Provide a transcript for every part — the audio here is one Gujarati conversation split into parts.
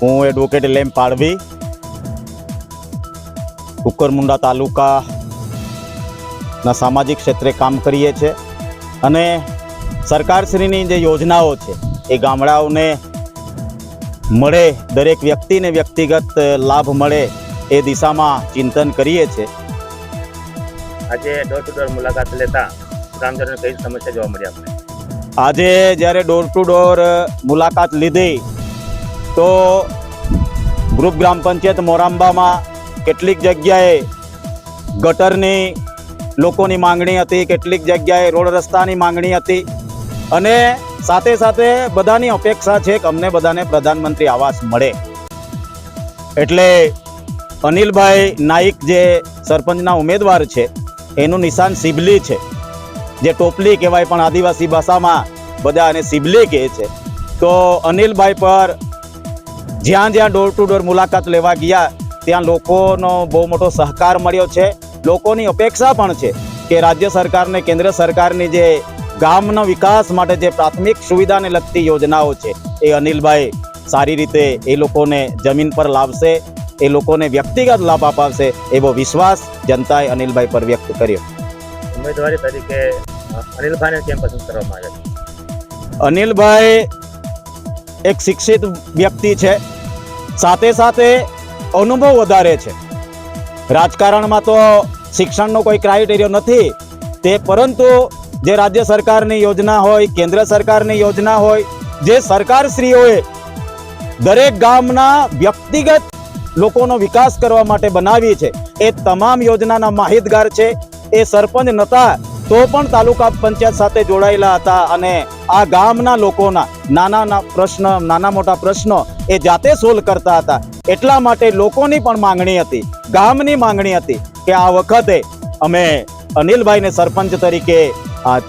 હું એડવોકેટ લેમ પાડવી. કુકરમુંડા તાલુકાના સામાજિક ક્ષેત્રે કામ કરીએ છીએ અને સરકારશ્રીની જે યોજનાઓ છે એ ગામડાઓને મળે દરેક વ્યક્તિને વ્યક્તિગત લાભ મળે એ દિશામાં ચિંતન કરીએ છીએ આજે ડોર ટુ ડોર મુલાકાત લેતા ગ્રામજનોને કઈ સમસ્યા જોવા મળી આપણે આજે જ્યારે ડોર ટુ ડોર મુલાકાત લીધી તો ગ્રુપ ગ્રામ પંચાયત મોરાંબામાં કેટલીક જગ્યાએ ગટરની લોકોની માંગણી હતી, કેટલીક જગ્યાએ રોડ રસ્તાની માંગણી હતી અને સાથે સાથે બધાની અપેક્ષા છે કે અમને બધાને પ્રધાનમંત્રી આવાસ મળે. એટલે અનિલભાઈ નાઈક જે સરપંચના ઉમેદવાર છે, એનું નિશાન સિબલી છે. જે ટોપલી કહેવાય પણ આદિવાસી ભાષામાં બધા એને સિબલી કહે છે. તો અનિલભાઈ પર જ્યાં જ્યાં ડોર ટુ ડોર મુલાકાત લેવા ગયા ત્યાં લોકોનો બહુ મોટો સહકાર મળ્યો છે. લોકોની અપેક્ષા પણ છે કે રાજ્ય સરકારને કેન્દ્ર સરકારની જે ગામનો વિકાસ માટે જે પ્રાથમિક સુવિધાને લગતી યોજનાઓ છે એ અનિલભાઈ સારી રીતે એ લોકોને જમીન પર લાવશે એ લોકોને વ્યક્તિગત લાભ અપાવશે એવો વિશ્વાસ જનતાએ અનિલભાઈ પર વ્યક્ત કર્યો. ઉમેદવારી તરીકે અનિલભાઈને કેમ પસંદ કરવામાં આવ્યા? અનિલભાઈ એક શિક્ષિત વ્યક્તિ છે સાથે સાથે અનુભવ વધારે છે. રાજકારણમાં તો શિક્ષણનો કોઈ ક્રાઇટેરિયો નથી. તે પરંતુ જે રાજ્ય સરકારની યોજના હોય, કેન્દ્ર સરકારની યોજના હોય, જે સરકારશ્રીઓએ દરેક ગામના વ્યક્તિગત લોકોનો વિકાસ કરવા માટે બનાવી છે, એ તમામ યોજનાના માહિતગાર છે. એ સરપંચ નહોતા તો પણ તાલુકા પંચાયત સાથે જોડાયેલા હતા અને આ ગામના લોકોના નાના પ્રશ્ન, નાના મોટા પ્રશ્નો એ જાતે સોલ્વ કરતા હતા એટલા માટે લોકોની પણ માંગણી હતી ગામની માંગણી હતી કે આ વખતે અમે અનિલભાઈને સરપંચ તરીકે આ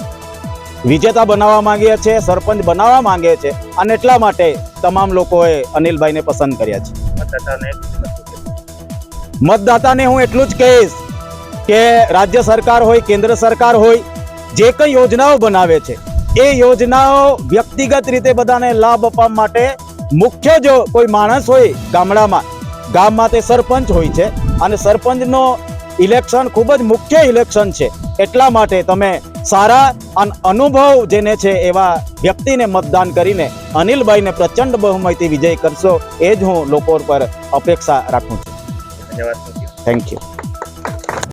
વિજેતા બનાવવા માંગીએ છીએ સરપંચ બનાવવા માંગીએ છીએ અને એટલા માટે તમામ લોકોએ અનિલભાઈને પસંદ કર્યા છે. મતદાતાને હું એટલું જ કહીશ કે રાજ્ય સરકાર હોય કેન્દ્ર સરકાર હોય જે કંઈ યોજનાઓ બનાવે છે એ યોજનાઓ વ્યક્તિગત રીતે બધાને લાભ આપવા માટે મુખ્ય જો કોઈ માણસ હોય ગામડામાં ગામમાં તે સરપંચ હોય છે. અને સરપંચનો ઇલેક્શન ખૂબ જ મુખ્ય ઇલેક્શન છે. એટલા માટે તમે સારા અને અનુભવ જેને છે એવા વ્યક્તિને મતદાન કરીને અનિલભાઈને પ્રચંડ બહુમતી વિજય કરશો એ જ હું લોકો પર અપેક્ષા રાખું છું. ધન્યવાદ થેન્ક યુ